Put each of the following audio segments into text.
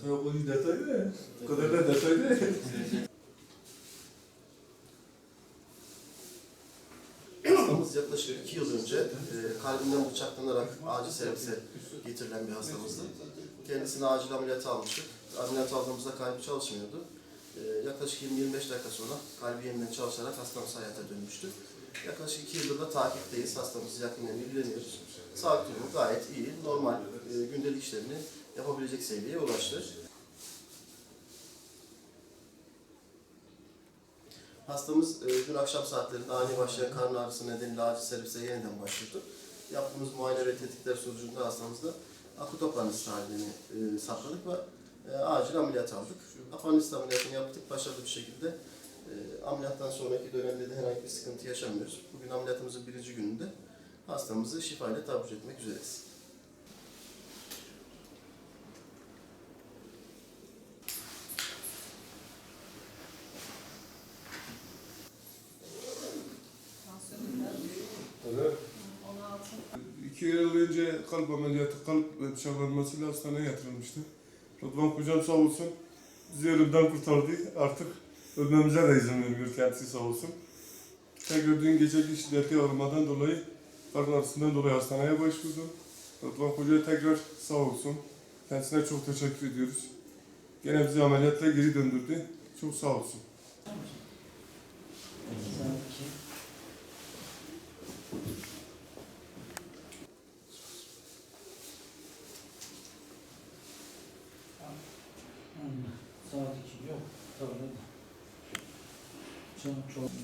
Detay o kadar detay ne? O kadar da detay ne? Hastamız yaklaşık iki yıl önce e, kalbinden bıçaklanarak acil servise getirilen bir hastamızdı. Kendisini acil ameliyat almıştık. Ameliyat aldığımızda kalbi çalışmıyordu. E, yaklaşık 20-25 dakika sonra kalbi yeniden çalışarak hastamız hayata dönmüştü. Yaklaşık iki yıldır da takipteyiz. Hastamızı yakından ilgileniyoruz. Sağlık durumu gayet iyi. Normal e, gündelik işlerini yapabilecek seviyeye ulaştı. Hastamız e, dün akşam saatlerinde ani başlayan karın ağrısı nedeniyle acil servise yeniden başvurdu. Yaptığımız muayene ve tetkikler sonucunda hastamızda akut apandisit halini e, saptadık ve e, acil ameliyat aldık. Apandisit ameliyatını yaptık, başarılı bir şekilde. E, ameliyattan sonraki dönemde de herhangi bir sıkıntı yaşamıyoruz. Bugün ameliyatımızın birinci gününde hastamızı şifayla taburcu etmek üzereyiz. Evet. İki yıl önce kalp ameliyatı, kalp bıçaklanmasıyla hastaneye yatırılmıştı. Rıdvan hocam sağ olsun bizi ölümden kurtardı. Artık ölmemize de izin vermiyor kendisi sağ olsun. Tekrar dün geceki şiddetli ağrımadan dolayı, karın ağrısından dolayı hastaneye başvurdum. Rıdvan Hoca tekrar sağ olsun. Kendisine çok teşekkür ediyoruz. Gene bizi ameliyatla geri döndürdü. Çok sağ olsun.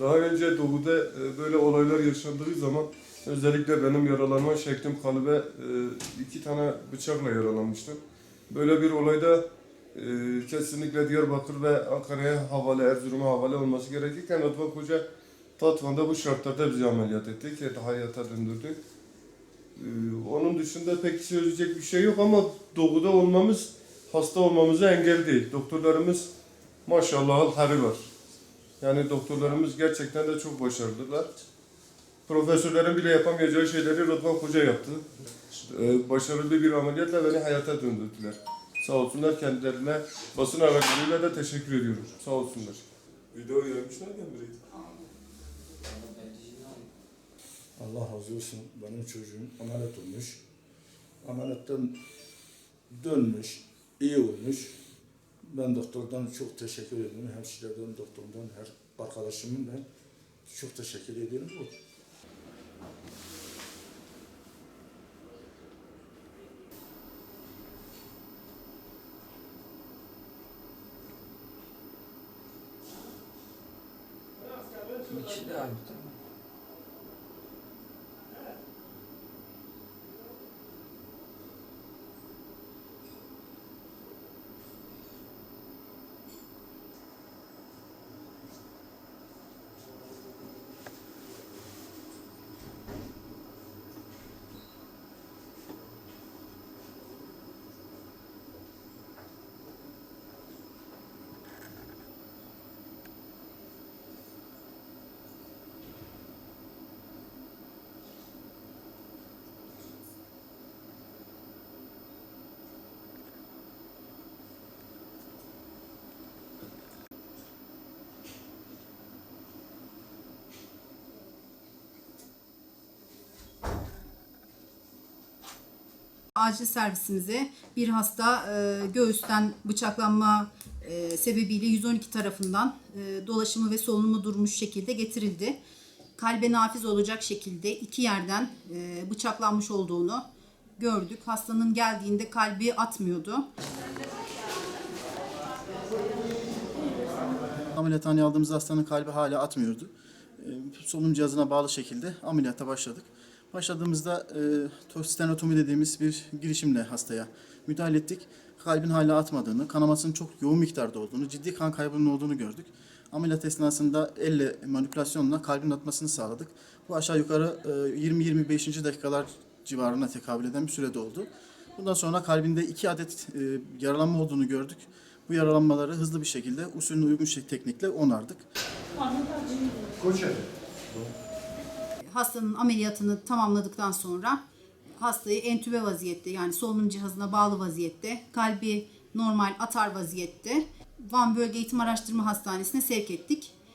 Daha önce doğuda e, böyle olaylar yaşandığı zaman özellikle benim yaralanma şeklim kalbe e, iki tane bıçakla yaralanmıştım. Böyle bir olayda e, kesinlikle Diyarbakır ve Ankara'ya havale, Erzurum'a havale olması gerekirken Rıdvan Hoca Tatvan'da bu şartlarda bizi ameliyat etti ki hayata döndürdü. E, Onun dışında pek söyleyecek bir şey yok ama doğuda olmamız hasta olmamıza engel değil. Doktorlarımız maşallah hari var. Yani doktorlarımız gerçekten de çok başarılılar. Profesörlerin bile yapamayacağı şeyleri Rıdvan Hoca yaptı. Ee, başarılı bir ameliyatla beni hayata döndürdüler. Sağ olsunlar kendilerine basın aracılığıyla da teşekkür ediyorum. Sağ olsunlar. Video yaymışlar ya biriydi. Allah razı olsun. Benim çocuğum ameliyat olmuş. Ameliyattan dönmüş, iyi olmuş. Ben doktordan çok teşekkür ediyorum. Hemşireden, doktordan, her arkadaşımın ben çok teşekkür ediyorum. Bu. İkisi de aynı tamam. Acil servisimize bir hasta e, göğüsten bıçaklanma e, sebebiyle 112 tarafından e, dolaşımı ve solunumu durmuş şekilde getirildi. Kalbe nafiz olacak şekilde iki yerden e, bıçaklanmış olduğunu gördük. Hastanın geldiğinde kalbi atmıyordu. Ameliyathaneye aldığımız hastanın kalbi hala atmıyordu. E, solunum cihazına bağlı şekilde ameliyata başladık. Başladığımızda e, stenotomi dediğimiz bir girişimle hastaya müdahale ettik. Kalbin hala atmadığını, kanamasının çok yoğun miktarda olduğunu, ciddi kan kaybının olduğunu gördük. Ameliyat esnasında elle manipülasyonla kalbin atmasını sağladık. Bu aşağı yukarı e, 20-25. dakikalar civarına tekabül eden bir sürede oldu. Bundan sonra kalbinde iki adet e, yaralanma olduğunu gördük. Bu yaralanmaları hızlı bir şekilde usulüne uygun şey, teknikle onardık. Hastanın ameliyatını tamamladıktan sonra hastayı entübe vaziyette yani solunum cihazına bağlı vaziyette, kalbi normal atar vaziyette Van Bölge Eğitim Araştırma Hastanesi'ne sevk ettik.